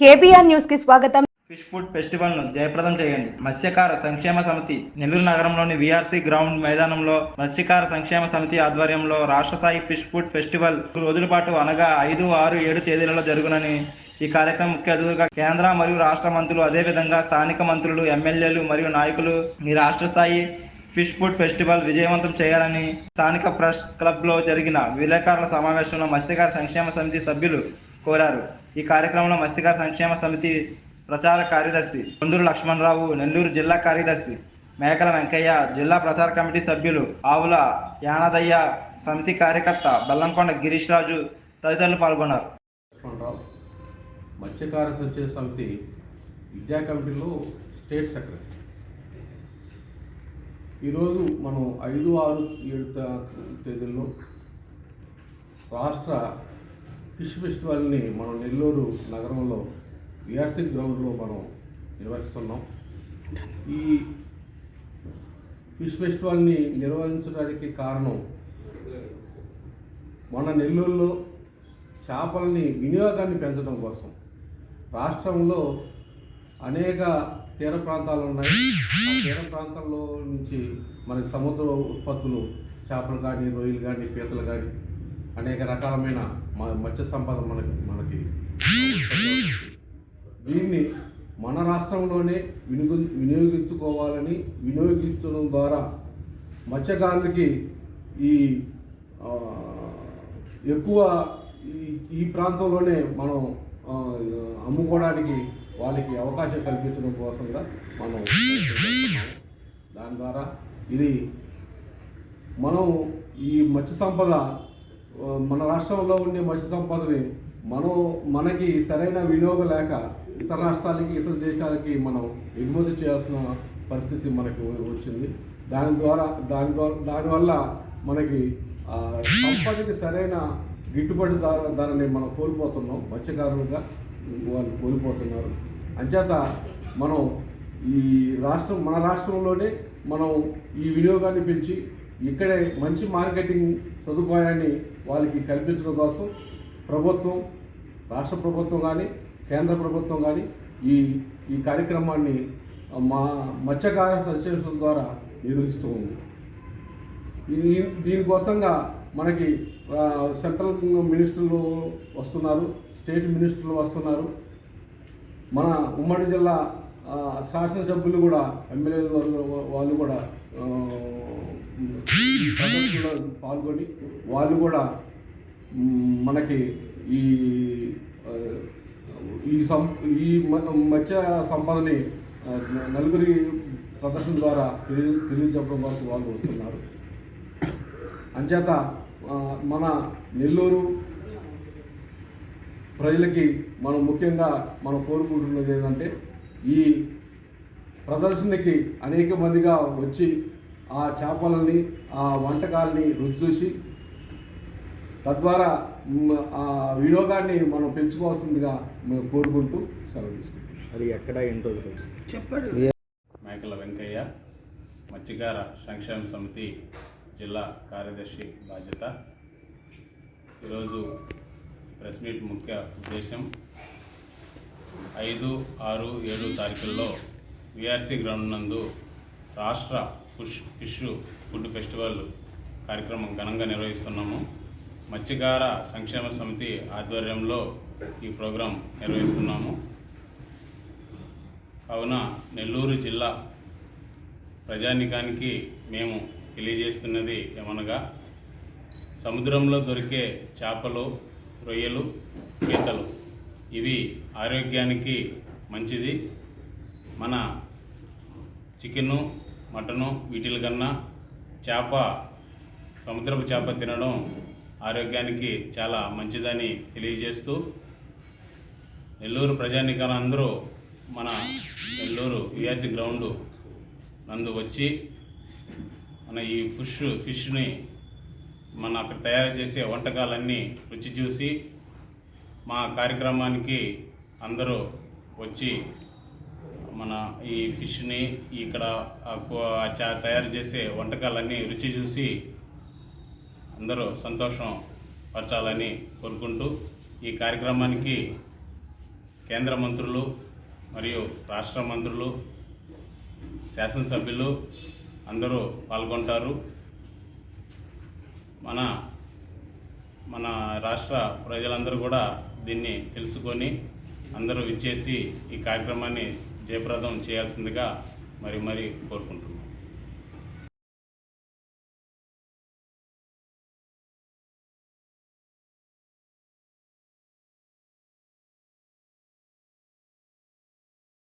KBR న్యూస్కి స్వాగతం. Fish food ఫెస్టివల్ను జయప్రదం చేయండి. మత్స్యకార సంక్షేమ సమితి నెల్లూరు నగరంలోని విఆర్సీ గ్రౌండ్ మైదానంలో మత్స్యకార సంక్షేమ సమితి ఆధ్వర్యంలో రాష్ట్ర స్థాయి ఫిష్ ఫుడ్ ఫెస్టివల్ రోజుల పాటు అనగా ఐదు ఆరు ఏడు తేదీలలో జరుగునని ఈ కార్యక్రమం ముఖ్య అతిథులుగా కేంద్ర మరియు రాష్ట్ర మంత్రులు అదేవిధంగా స్థానిక మంత్రులు ఎమ్మెల్యేలు మరియు నాయకులు ఈ రాష్ట్ర స్థాయి ఫిష్ ఫుడ్ ఫెస్టివల్ విజయవంతం చేయాలని స్థానిక ప్రెస్ క్లబ్లో జరిగిన విలేకరుల సమావేశంలో మత్స్యకార సంక్షేమ సమితి సభ్యులు కోరారు. ఈ కార్యక్రమంలో మత్స్యకార సంక్షేమ సమితి ప్రచార కార్యదర్శి కొందూరు లక్ష్మణరావు నెల్లూరు జిల్లా కార్యదర్శి మేకల వెంకయ్య జిల్లా ప్రచార కమిటీ సభ్యులు ఆవుల యానదయ్య సమితి కార్యకర్త బెల్లంకొండ గిరీష్ రాజు తదితరులు పాల్గొన్నారు. లక్ష్మణరావు మత్స్యకార సంక్షేమ సమితి విద్యా కమిటీలో స్టేట్ సెక్రటరీ. ఈరోజు మనం ఐదు ఆరు ఏడు తేదీల్లో రాష్ట్ర ఫిష్ ఫెస్టివల్ని మనం నెల్లూరు నగరంలో విఆర్సీ గ్రౌండ్లో మనం నిర్వహిస్తున్నాం. ఈ ఫిష్ ఫెస్టివల్ని నిర్వహించడానికి కారణం మన నెల్లూరులో చేపలని వినియోగాన్ని పెంచడం కోసం రాష్ట్రంలో అనేక తీర ప్రాంతాలు ఉన్నాయి. ఆ తీర ప్రాంతాల్లో నుంచి మనకి సముద్ర ఉత్పత్తులు చేపలు కానీ రొయ్యలు కానీ పీతలు కానీ అనేక రకాలమైన మ- మత్స్య సంపద మనకి మనకి. దీన్ని మన రాష్ట్రంలోనే వినియోగ వినియోగించుకోవాలని వినియోగించడం ద్వారా మత్స్యకారులకి ఈ ఎక్కువ ఈ ఈ ప్రాంతంలోనే మనం అమ్ముకోవడానికి వాళ్ళకి అవకాశం కల్పించడం కోసంగా మనం దాని ద్వారా ఇది మనం ఈ మత్స్య సంపద మన రాష్ట్రంలో ఉండే మత్స్య సంపదని మనం మనకి సరైన వినియోగం లేక ఇతర రాష్ట్రాలకి ఇతర దేశాలకి మనం ఎగుమతి చేయాల్సిన పరిస్థితి మనకి వచ్చింది. దాని ద్వారా దాని ద్వారా దానివల్ల మనకి సంపదకి సరైన గిట్టుబాటు ధర ధరని మనం కోల్పోతున్నాం. మత్స్యకారులుగా వాళ్ళు కోల్పోతున్నారు. అంచేత మనం ఈ రాష్ట్రం మన రాష్ట్రంలోనే మనం ఈ వినియోగాన్ని పెంచి ఇక్కడే మంచి మార్కెటింగ్ సదుపాయాన్ని వాళ్ళకి కల్పించడం కోసం ప్రభుత్వం రాష్ట్ర ప్రభుత్వం కానీ కేంద్ర ప్రభుత్వం కానీ ఈ ఈ కార్యక్రమాన్ని మా మత్స్యకార సంక్షేమ ద్వారా నిర్వహిస్తూ ఉంది. దీనికోసంగా మనకి సెంట్రల్ మినిస్టర్లు వస్తున్నారు స్టేట్ మినిస్టర్లు వస్తున్నారు. మన ఉమ్మడి జిల్లా శాసనసభ్యులు కూడా ఎమ్మెల్యేలు వాళ్ళు కూడా ప్రదర్శనలో పాల్గొని వాళ్ళు కూడా మనకి ఈ ఈ సం ఈ మ- మత్స్య సంపదని నలుగురి ప్రదర్శన ద్వారా తెలియ తెలియజెప్పడం వరకు వాళ్ళు వస్తున్నారు. అంచేత మన నెల్లూరు ప్రజలకి మనం ముఖ్యంగా మనం కోరుకుంటున్నది ఏంటంటే ఈ ప్రదర్శనకి అనేక మందిగా వచ్చి ఆ చేపలని ఆ వంటకాలని రుచి చూసి తద్వారా ఆ వినియోగాన్ని మనం పెంచుకోవాల్సిందిగా మేము కోరుకుంటూ సెలవు తీసుకుంటాం అది ఎక్కడ ఏంటో మేకల వెంకయ్య మత్స్యకార సంక్షేమ సమితి జిల్లా కార్యదర్శి బాధ్యత. ఈరోజు ప్రెస్ మీట్ ముఖ్య ఉద్దేశం ఐదు ఆరు ఏడు తారీఖుల్లో విఆర్సీ గ్రౌండ్ నందు రాష్ట్ర ఫుష్ ఫిష్ ఫుడ్ ఫెస్టివల్ కార్యక్రమం ఘనంగా నిర్వహిస్తున్నాము. మత్స్యకార సంక్షేమ సమితి ఆధ్వర్యంలో ఈ ప్రోగ్రాం నిర్వహిస్తున్నాము. కావున నెల్లూరు జిల్లా ప్రజానికానికి మేము తెలియజేస్తున్నది ఏమనగా సముద్రంలో దొరికే చేపలు రొయ్యలు పీతలు ఇవి ఆరోగ్యానికి మంచిది. మన చికెను మటను వీటిల కన్నా చేప సముద్రపు చేప తినడం ఆరోగ్యానికి చాలా మంచిదని తెలియజేస్తూ నెల్లూరు ప్రజానికాలందరూ మన నెల్లూరు విఆర్సీ గ్రౌండ్ నందు వచ్చి మన ఈ ఫిష్ ఫిష్ని మన అక్కడ తయారు చేసే వంటకాలన్నీ రుచి చూసి మా కార్యక్రమానికి అందరూ వచ్చి మన ఈ ఫిష్ని ఇక్కడ చా- తయారు చేసే వంటకాలన్నీ రుచి చూసి అందరూ సంతోషం పరచాలని కోరుకుంటూ ఈ కార్యక్రమానికి కేంద్ర మంత్రులు మరియు రాష్ట్ర మంత్రులు శాసనసభ్యులు అందరూ పాల్గొంటారు. మన మన రాష్ట్ర ప్రజలందరూ కూడా దీన్ని తెలుసుకొని అందరూ ఇచ్చేసి ఈ కార్యక్రమాన్ని జయప్రదం చేయాల్సిందిగా మరి మరి కోరుకుంటున్నాను